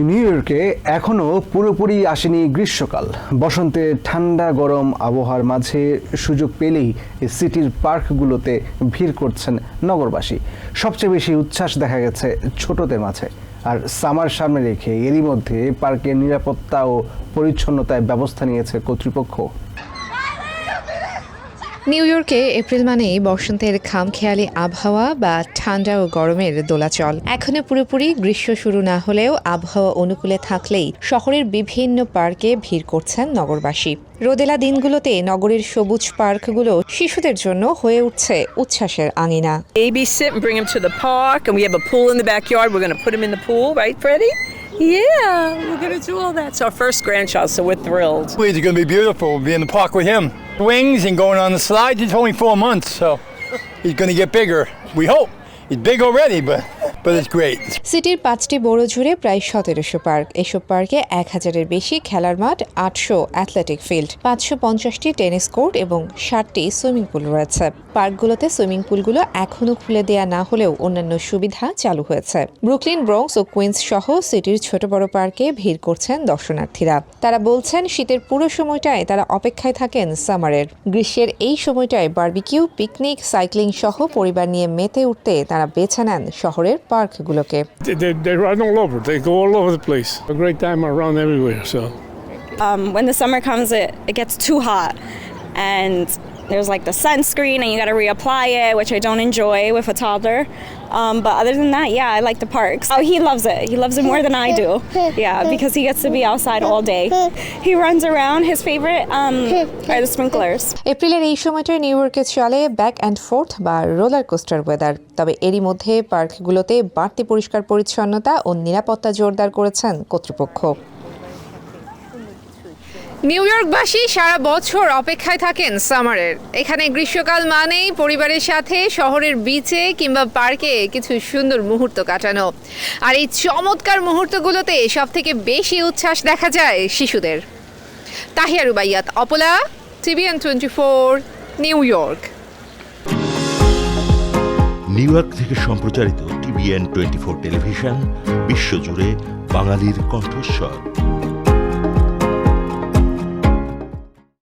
New ইয়র্কে এখনও পুরোপুরি আসেনি গ্রীষ্মকাল। বসন্তের ঠান্ডা গরম আবহাওয়ার মাঝে সুযোগ পেলেই সিটির পার্কগুলোতে ভিড় করছেন নগরবাসী। সবচেয়ে বেশি উচ্ছ্বাস দেখা গেছে ছোটদের মাঝে। আর সামার সামনে রেখে এরই মধ্যে পার্কের নিরাপত্তা ও পরিচ্ছন্নতায় ব্যবস্থা নিয়েছে কর্তৃপক্ষ। নিউ ইয়র্কে এপ্রিল মানেই বসন্তের খামখেয়ালি আবহাওয়া বা ঠান্ডা ও গরমের দোলাচল এখনও পুরোপুরি গ্রীষ্ম শুরু না হলেও আবহাওয়া অনুকূলে থাকলেই শহরের বিভিন্ন পার্কে ভিড় করছেন নগরবাসী রোদেলা দিনগুলোতে নগরের সবুজ পার্কগুলো শিশুদের জন্য হয়ে উঠছে উচ্ছ্বাসের আঙিনা Yeah, we're going to do all that. It's our first grandchild, so we're thrilled. Please, you're going to be beautiful. We'll be in the park with him. Wings and going on the slides. it's only four months, so he's going to get bigger. We hope. He's big already, but. সিটির পাঁচটি বড় জুড়ে প্রায় সতেরোশো park. এসব পার্কে এক হাজারের বেশি খেলার মাঠ, আটশো অ্যাথলেটিক ফিল্ড, পাঁচশো পঞ্চাশটি টেনিস কোর্ট এবং ষাটটি সুইমিং পুল রয়েছে। পার্কগুলোতে সুইমিং পুলগুলো এখনও খুলে দেয়া না হলেও অন্যান্য সুবিধা চালু হয়েছে। ব্রুকলিন, ব্রংস ও কুইন্স সহ সিটির ছোট বড় পার্কে ভিড় করছেন দর্শনার্থীরা। তারা বলছেন, শীতের পুরো সময়টায় তারা অপেক্ষায় থাকেন সামারের। গ্রীষ্মের এই সময়টায় বারবিকিউ, পিকনিক, সাইক্লিং সহ পরিবার নিয়ে মেতে উঠতে তারা বেছে নেন শহরের পার্কগুলোকে They, they, they run all over. They go all over the place. A great time around everywhere. So um, when the summer comes, it, it gets too hot. And there's like the sunscreen, and you got to reapply it, which I don't enjoy with a toddler. Um, but other than that, yeah, I like the parks. Oh, he loves it. He loves it more than I do. Yeah, because he gets to be outside all day. He runs around. His favorite um, are the sprinklers. এপ্রিলের এই সময়টায় New ইয়র্কে চলে back and forth বা roller coaster weather তবে এরই মধ্যে পার্কগুলোতে বাড়তি পরিষ্কার পরিচ্ছন্নতা ও নিরাপত্তা জোরদার করেছেন কর্তৃপক্ষ নিউ ইয়র্কবাসী সারা বছর অপেক্ষায় থাকেন সামারের। এখানে গ্রীষ্মকাল মানেই পরিবারের সাথে শহরের বিচে কিংবা পার্কে কিছু সুন্দর মুহূর্ত কাটানো। আর এই চমৎকার মুহূর্তগুলোতে সব থেকে বেশি উচ্ছ্বাস দেখা যায় শিশুদের। Tahiya Rubaiyat, Apala TVN twenty four New York. New York থেকে সম্প্রচারিত টিভিএন টোয়েন্টি ফোর টেলিভিশন বিশ্বজুড়ে বাঙালির কণ্ঠস্বর।